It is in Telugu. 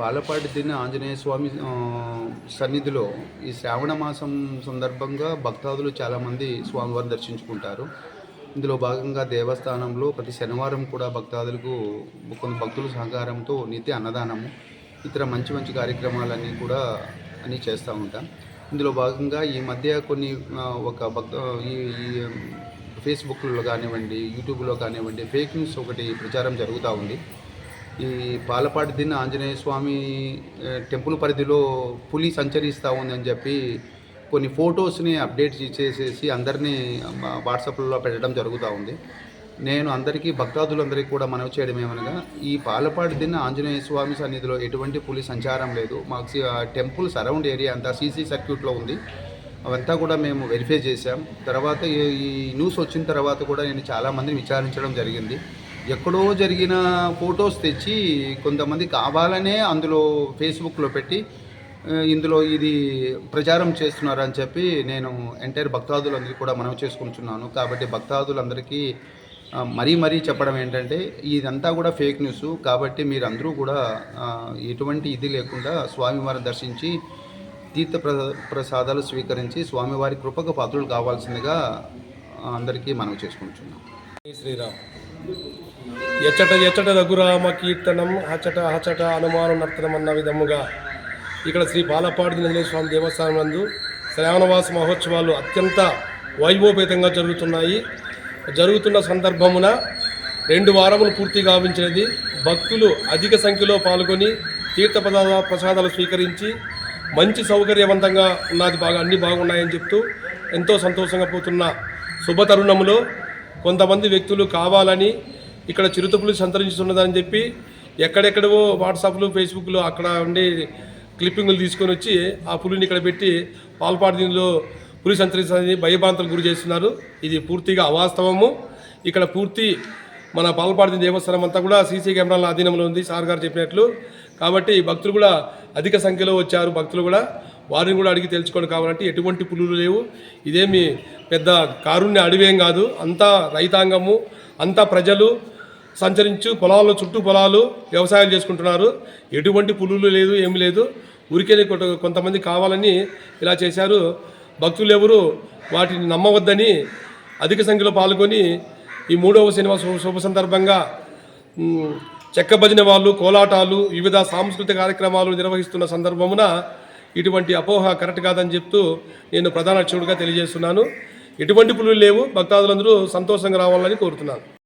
పాలపాటి దిన ఆంజనేయ స్వామి సన్నిధిలో ఈ శ్రావణ మాసం సందర్భంగా భక్తాదులు చాలామంది స్వామివారిని దర్శించుకుంటారు. ఇందులో భాగంగా దేవస్థానంలో ప్రతి శనివారం కూడా భక్తాదులకు కొంత భక్తుల సహకారంతో నిత్య అన్నదానము ఇతర మంచి మంచి కార్యక్రమాలన్నీ కూడా అన్నీ చేస్తూ ఉంటాం. ఇందులో భాగంగా ఈ మధ్య కొన్ని ఒక భక్త ఈ ఫేస్బుక్లో కానివ్వండి యూట్యూబ్లో కానివ్వండి ఫేక్ న్యూస్ ఒకటి ప్రచారం జరుగుతూ ఉంది. ఈ బాలపాటి దిన ఆంజనేయ స్వామి టెంపుల్ పరిధిలో పులి సంచరిస్తూ ఉందని చెప్పి కొన్ని ఫొటోస్ని అప్డేట్ చేసేసి అందరినీ వాట్సాప్లో పెట్టడం జరుగుతూ ఉంది. నేను అందరికీ భక్తాదులందరికీ కూడా మనవి చేయడం ఏమనగా ఈ పాలపాటి దిన ఆంజనేయ స్వామి సన్నిధిలో ఎటువంటి పులి సంచారం లేదు. మాకు ఆ టెంపుల్ సరౌండ్ ఏరియా అంతా సీసీ సర్క్యూట్లో ఉంది. అవంతా కూడా మేము వెరిఫై చేశాం. తర్వాత ఈ- ఈ న్యూస్ వచ్చిన తర్వాత కూడా నేను చాలామందిని విచారించడం జరిగింది. ఎక్కడో జరిగిన ఫొటోస్ తెచ్చి కొంతమంది కావాలనే అందులో ఫేస్బుక్లో పెట్టి ఇందులో ఇది ప్రచారం చేస్తున్నారని చెప్పి నేను ఎంటైర్ భక్తాదులందరికీ కూడా మనవి చేసుకుంటున్నాను. కాబట్టి భక్తాదులందరికీ మరీ మరీ చెప్పడం ఏంటంటే ఇదంతా కూడా ఫేక్ న్యూస్. కాబట్టి మీరందరూ కూడా ఎటువంటి ఇది లేకుండా స్వామివారిని దర్శించి తీర్థ ప్ర ప్రసాదాలు స్వీకరించి స్వామివారి కృపకు పాత్రలు కావాల్సిందిగా అందరికీ మనవి చేసుకుంటున్నాం శ్రీరామ్. ఎచ్చట ఎచ్చట రఘురామ కీర్తనం హచట హచట అనుమానం నర్తనం అన్న విధముగా ఇక్కడ శ్రీ బాలపాడి ఆంజనేయ స్వామి దేవస్థానం నందు శ్రావణవాస మహోత్సవాలు అత్యంత వైభవపేతంగా జరుగుతున్నాయి. జరుగుతున్న సందర్భమున రెండు వారములు పూర్తి గావించినది. భక్తులు అధిక సంఖ్యలో పాల్గొని తీర్థ పదార్థ ప్రసాదాలు స్వీకరించి మంచి సౌకర్యవంతంగా ఉన్నది. బాగా అన్నీ బాగున్నాయని చెప్తూ ఎంతో సంతోషంగా పోతున్న శుభ తరుణంలో కొంతమంది వ్యక్తులు కావాలని ఇక్కడ చిరుతపులు సంతరించుతున్నదని చెప్పి ఎక్కడెక్కడవో వాట్సాప్లు ఫేస్బుక్లో అక్కడ ఉండి క్లిప్పింగ్లు తీసుకొని వచ్చి ఆ పులిని ఇక్కడ పెట్టి పాల్పాడు దీనిలో పులి సంతరించాలని భయభ్రాంతులకు గురి చేస్తున్నారు. ఇది పూర్తిగా అవాస్తవము. ఇక్కడ పూర్తి మన పాల్పాడు దేవస్థానం అంతా కూడా సీసీ కెమెరాల అధీనంలో ఉంది సార్ గారు చెప్పినట్లు. కాబట్టి భక్తులు కూడా అధిక సంఖ్యలో వచ్చారు భక్తులు కూడా. వారిని కూడా అడిగి తెలుసుకోండి కావాలంటే ఎటువంటి పులులు లేవు. ఇదేమి పెద్ద కారుణ్య అడివేం కాదు అంతా రైతాంగము. అంతా ప్రజలు సంచరించు పొలాల్లో చుట్టూ పొలాలు వ్యవసాయాలు చేసుకుంటున్నారు. ఎటువంటి పులులు లేదు ఏమి లేదు. ఉరికే కొంతమంది కావాలని ఇలా చేశారు. భక్తులు ఎవరు వాటిని నమ్మవద్దని అధిక సంఖ్యలో పాల్గొని ఈ మూడవ సినిమా శుభ శుభ సందర్భంగా చెక్క భజన వాళ్ళు కోలాటాలు వివిధ సాంస్కృతిక కార్యక్రమాలు నిర్వహిస్తున్న సందర్భమున ఇటువంటి అపోహ కరెక్ట్ కాదని చెప్తూ నేను ప్రధాన అర్చకుడిగా తెలియజేస్తున్నాను. ఎటువంటి పులులు లేవు. భక్తాదులందరూ సంతోషంగా రావాలని కోరుతున్నాను.